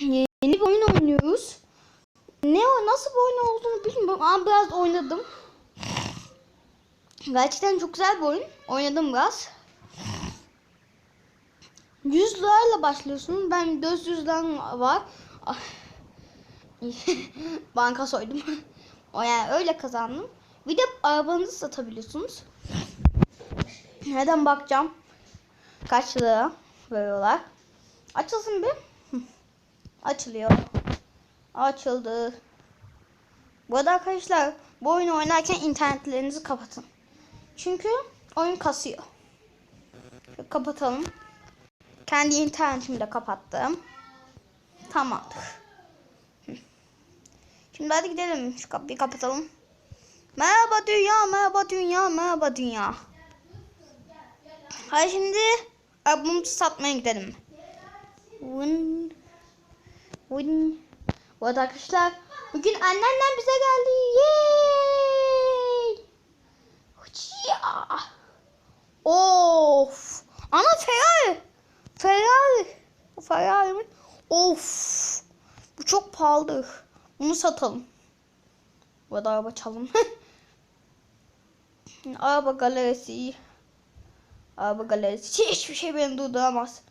Yeni bir oyun oynuyoruz. Ne o nasıl bir oyun olduğunu bilmiyorum ama biraz oynadım. Gerçekten çok güzel bir oyun. Oynadım biraz. 100 lirayla başlıyorsun. Ben 400 liram var. Ah. Banka soydum. o yani öyle kazandım. Bir de arabanızı satabiliyorsunuz. Neden bakacağım? Kaç lira veriyorlar? Açılsın bir. Açılıyor. Açıldı. Bu arada arkadaşlar bu oyunu oynarken internetlerinizi kapatın. Çünkü oyun kasıyor. Kapatalım. Kendi internetimi de kapattım. Tamamdır. Şimdi hadi gidelim. Şu kapıyı kapatalım. Merhaba dünya, merhaba dünya, merhaba dünya. Hadi şimdi arabamızı satmaya gidelim. Vın. Vın. Bu arada arkadaşlar bugün annemden bize geldi. Yay! Of. Ana Ferrari. Ferrari. Ferrari mi? Of. Bu çok pahalı. Bunu satalım. Bu arada araba çalın. araba galerisi. Araba galerisi. Hiçbir şey beni durduramaz.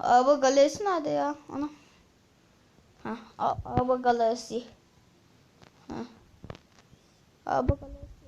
Araba galerisi nerede ya? Ana. Ha, araba galerisi. Ha. Araba galerisi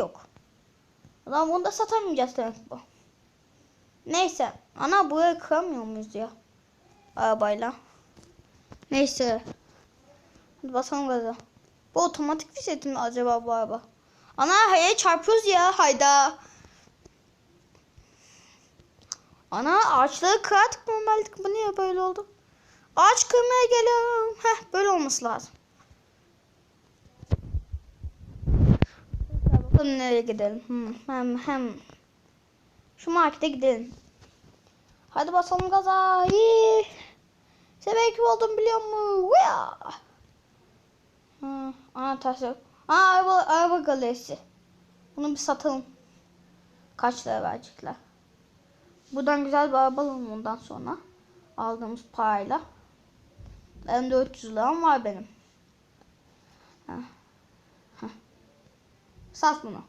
yok. Zaman bunu da satamayacağız demek bu. Neyse. Ana burayı kıramıyor muyuz ya? Arabayla. Neyse. Basalım gaza. Bu otomatik vites mi acaba bu araba? Ana hayır çarpıyoruz ya hayda. Ana ağaçları kırardık normaldik. Bu niye böyle oldu? Ağaç kırmaya geliyorum. Heh böyle olması lazım. Bakalım nereye gidelim. Hmm, hem hem şu markete gidelim. Hadi basalım gaza. İyi. Sebep kim olduğumu biliyor musun? Vıya. Hı, anahtar yok. Aa araba, araba galerisi. Bunu bir satalım. Kaç lira verecekler? Buradan güzel bir araba alalım ondan sonra. Aldığımız parayla. Ben 400 liram var benim. Heh. Heh. Sat bunu.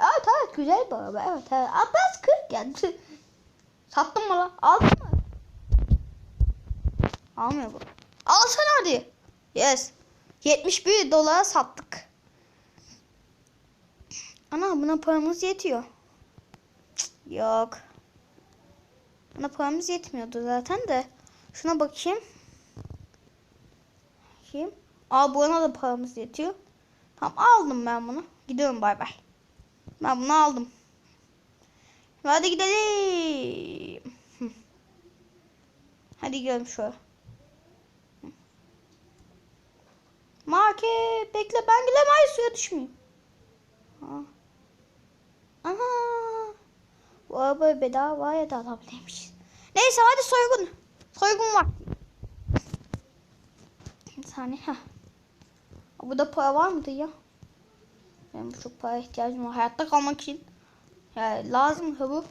Evet evet güzel bir araba. Evet evet. Biraz kırık geldi. Sattın mı lan? Aldın mı? Almıyor bu. Alsana hadi. Yes. 71 dolara sattık. Ana buna paramız yetiyor. Cık, Yok. Buna paramız yetmiyordu zaten de. Şuna bakayım. Bakayım. Aa buna da paramız yetiyor. Tamam aldım ben bunu. Gidiyorum bay bay. Ben bunu aldım. Hadi gidelim. Hadi gidelim şöyle. Market bekle ben gidemem ay suya düşmeyeyim. Ha. Aha. Bu arabayı bedavaya da alabilirmişiz. Neyse hadi soygun. Soygun var. Bir saniye. Heh. Burada para var mıydı ya? Benim çok para ihtiyacım var. Hayatta kalmak için. Yani lazım ha bu.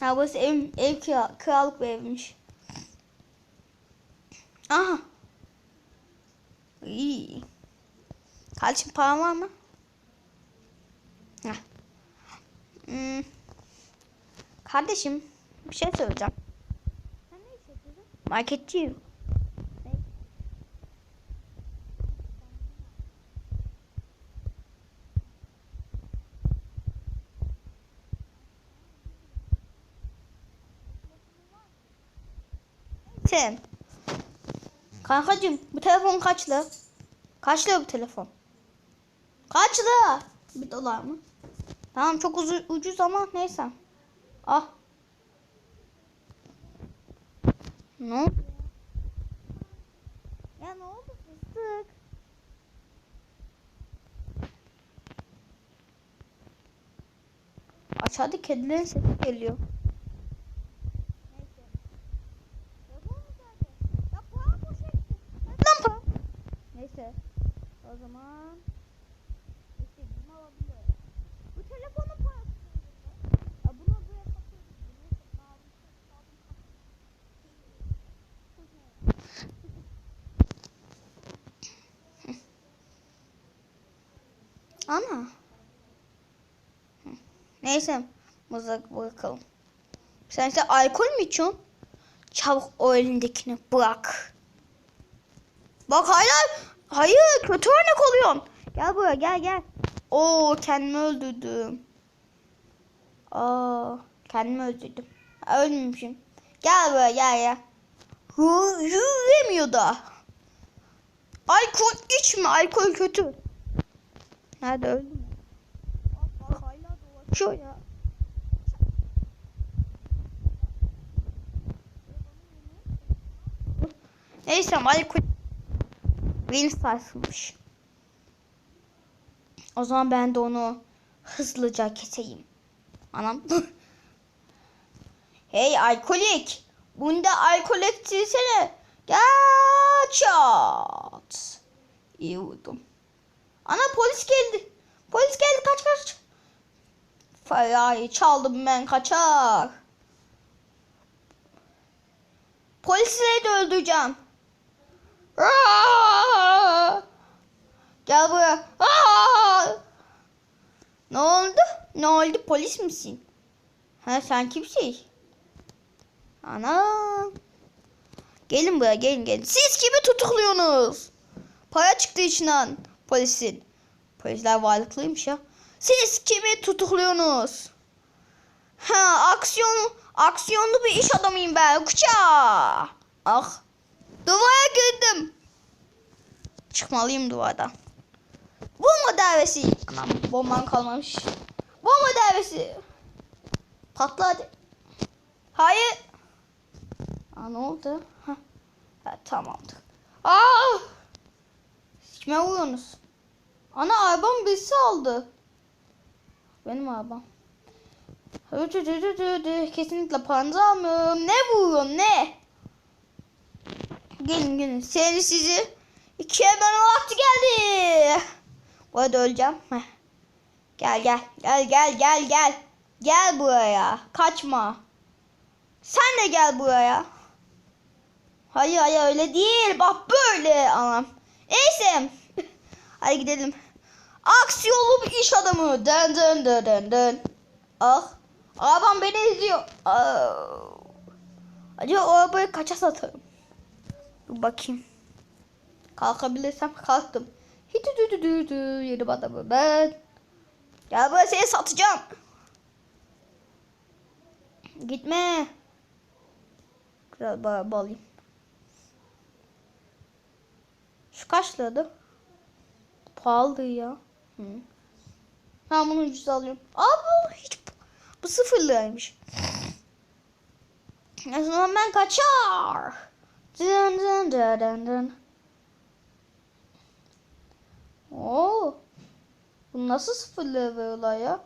Ha burası ev, ev kira, kiralık bir evmiş. Aha. İyi. Kardeşim paran var mı? Heh. Hmm. Kardeşim bir şey söyleyeceğim. Sen ne iş yapıyorsun? Marketçiyim. Sen. Kankacım bu telefon kaçlı? Kaçlı bu telefon? Kaçlı? Bir dolar mı? Tamam çok uzu- ucuz ama neyse. Ah. Ne oldu? Ya ne oldu fıstık? Aşağıda kedilerin sesi geliyor. Lan pa- Neyse. O zaman olabilir. Bu telefonun parası. Ya bunu buraya satıyoruz. Neyse, mavi şey aldım. Hı. Neyse. Mızrak bırakalım. Sen ise alkol mü içiyorsun? Çabuk o elindekini bırak. Bak hala hayır kötü örnek oluyorsun. Gel buraya gel gel. Oo kendimi öldürdüm. Aa kendimi öldürdüm. Ölmemişim. Gel buraya gel gel. Yürüyemiyor da. Alkol içme alkol kötü. Nerede öldü mü? Bak hala dolaşıyor ya. Neyse alkol Will sarsılmış. O zaman ben de onu hızlıca keseyim. Anam. hey alkolik. Bunda alkol silsene. Gel çat. İyi vurdum. Ana polis geldi. Polis geldi kaç kaç. Fayayı çaldım ben kaçar. Polisleri de öldüreceğim. Gel buraya. Ne oldu? Ne oldu? Polis misin? Ha sen kimsin? Ana. Gelin buraya gelin gelin. Siz kimi tutukluyorsunuz? Para çıktı içinden polisin. Polisler varlıklıymış ya. Siz kimi tutukluyorsunuz? Ha aksiyon aksiyonlu bir iş adamıyım ben. Kuça. Ah. Duvara girdim. Çıkmalıyım duvardan. Bomba darbesi. Anam bombam kalmamış. Bomba darbesi. Patla hadi. Hayır. Aa, ne oldu? Ha. tamamdır. Aa! Kime vuruyorsunuz? Ana arabam birisi aldı. Benim arabam. Kesinlikle paranızı almıyorum. Ne vuruyorsun ne? Gelin gelin. Seni sizi ikiye bölme vakti geldi. Bu arada öleceğim. Heh. Gel gel. Gel gel gel gel. Gel buraya. Kaçma. Sen de gel buraya. Hayır hayır öyle değil. Bak böyle. Anam. Neyse. Hadi gidelim. Aksiyonlu bir iş adamı. Dön dön dön dön dön. Ah. Arabam beni izliyor. Ah. Acaba o arabayı kaça satarım? Dur bakayım. Kalkabilirsem kalktım. Hiç dü dü dü dü yedim adamı ben. Gel buraya seni satacağım. Gitme. Güzel bir araba alayım. Şu kaç liradı? Pahalı ya. Hı. Ben bunu ucuz alıyorum. Aa bu hiç bu sıfır liraymış. O zaman ben kaçar. Dın dın dın dın. Oo. Bu nasıl sıfır lira ya?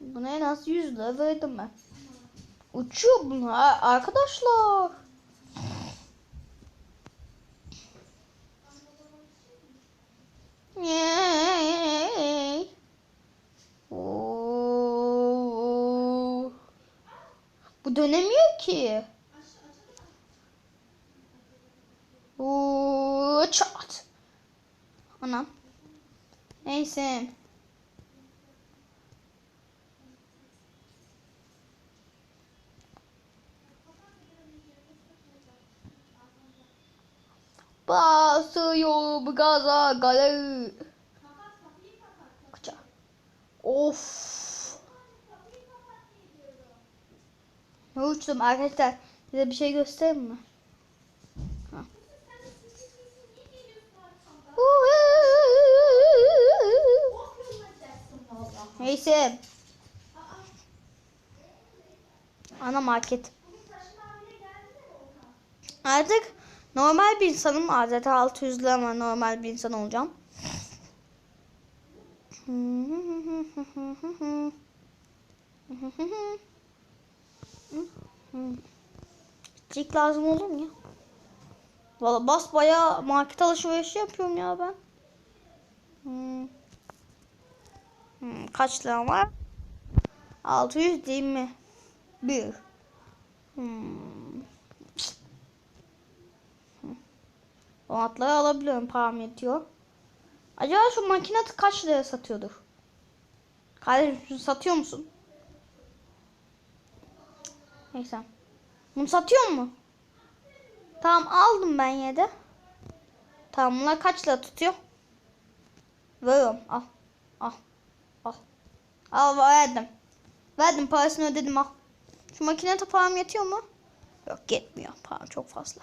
Buna en az 100 lira verdim ben. Uçuyor bunlar arkadaşlar. Oo. Bu dönemiyor ki. Oo, çat. Anam. Neyse. Gaza galeri. Of. Ne uçtum arkadaşlar. Size bir şey göstereyim mi? Neyse. Ana market. Artık normal bir insanım. Zaten 600 lira ama normal bir insan olacağım. Cik lazım olur mu ya? Valla bas baya market alışverişi yapıyorum ya ben. Hmm. Hmm, kaç liram var? 621. Hmm. Donatları alabiliyorum param yetiyor. Acaba şu makine kaç liraya satıyordur? Kardeşim şunu satıyor musun? Neyse. Bunu satıyor mu? Tamam aldım ben yine de. Tamam bunlar kaç lira tutuyor? Veriyorum al. Al. Al. Al verdim. Verdim parasını ödedim al. Şu makine param yetiyor mu? Yok yetmiyor. Param çok fazla.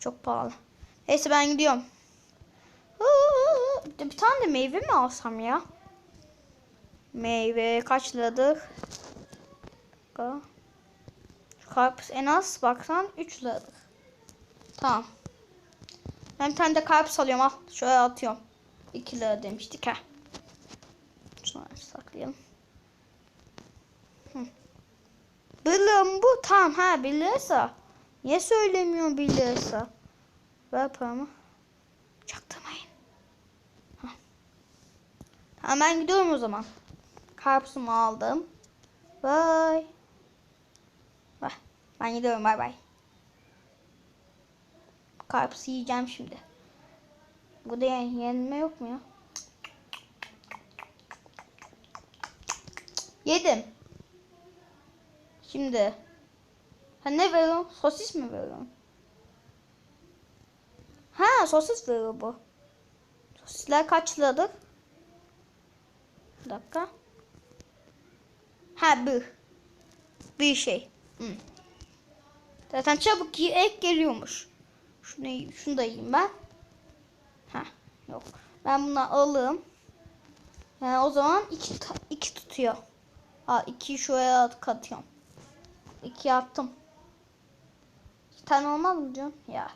Çok pahalı. Neyse ben gidiyorum. Bir tane de meyve mi alsam ya? Meyve kaç liradır? Dakika. Şu karpuz en az baksan 3 liradır. Tamam. Ben bir tane de karpuz alıyorum al. Şöyle atıyorum. 2 lira demiştik ha. Şunu saklayalım. Hı. Bilum bu tamam ha biliyorsa. Niye söylemiyorsun biliyorsa? Ver paramı. Çaktırmayın. Tamam ben gidiyorum o zaman. Karpuzumu aldım. Bye. Bye. Ben gidiyorum bay bay. Karpuz yiyeceğim şimdi. Burada yen- yenme yok mu ya? Yedim. Şimdi. Ha ne veriyorsun? Sosis mi veriyorsun? Ha sosis veriyor bu. Sosisler kaç liradır? Bir dakika. Ha bir. Bir şey. Hı. Zaten çabuk ek geliyormuş. Şunu, yiyeyim, şunu da yiyeyim ben. Ha yok. Ben bunu alayım. Yani o zaman iki, iki tutuyor. Ha iki şuraya at- katıyorum. İki attım. İki tane olmaz mı canım? Ya.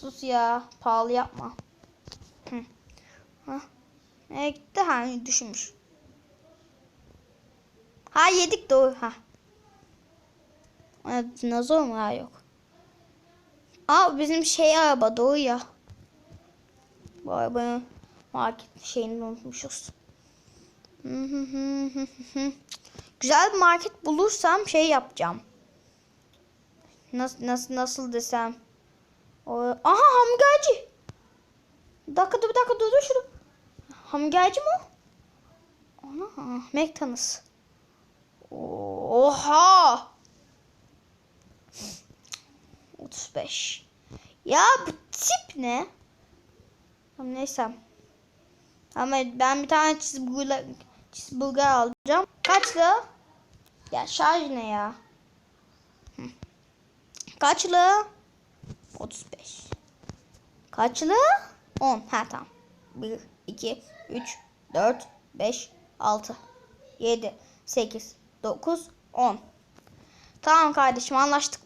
Sus ya. Pahalı yapma. Hı. Ha. Nereye gitti? Ha düşmüş. Ha yedik doğru. Ha. Ha, dinozor mu? Ha yok. Aa bizim şey araba doğru ya. Bu arabanın market şeyini unutmuşuz. Güzel bir market bulursam şey yapacağım. Nasıl nasıl nasıl desem. O, aha hamburgerci. Bir dakika dur bir dakika dur dur şunu. Mi o? Ana McDonald's. Oha. 35. Ya bu tip ne? Tamam neyse. Ama ben bir tane cheeseburger, cheeseburger alacağım. Kaç lira? Ya şarj ne ya? Hı. Kaç lira? 35. Kaç lira? 10. Ha tamam. 1, 2, 3, 4, 5, 6, 7, 8, 9, 10. Tamam kardeşim anlaştık.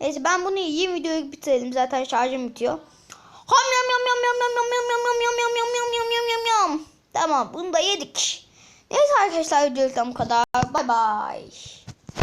Neyse ben bunu yiyeyim videoyu bitirelim. Zaten şarjım bitiyor. Ham yam yam yam yam yam yam yam yam yam yam yam yam yam yam yam yam. Tamam bunu da yedik. Neyse arkadaşlar videodan bu kadar. Bay bay.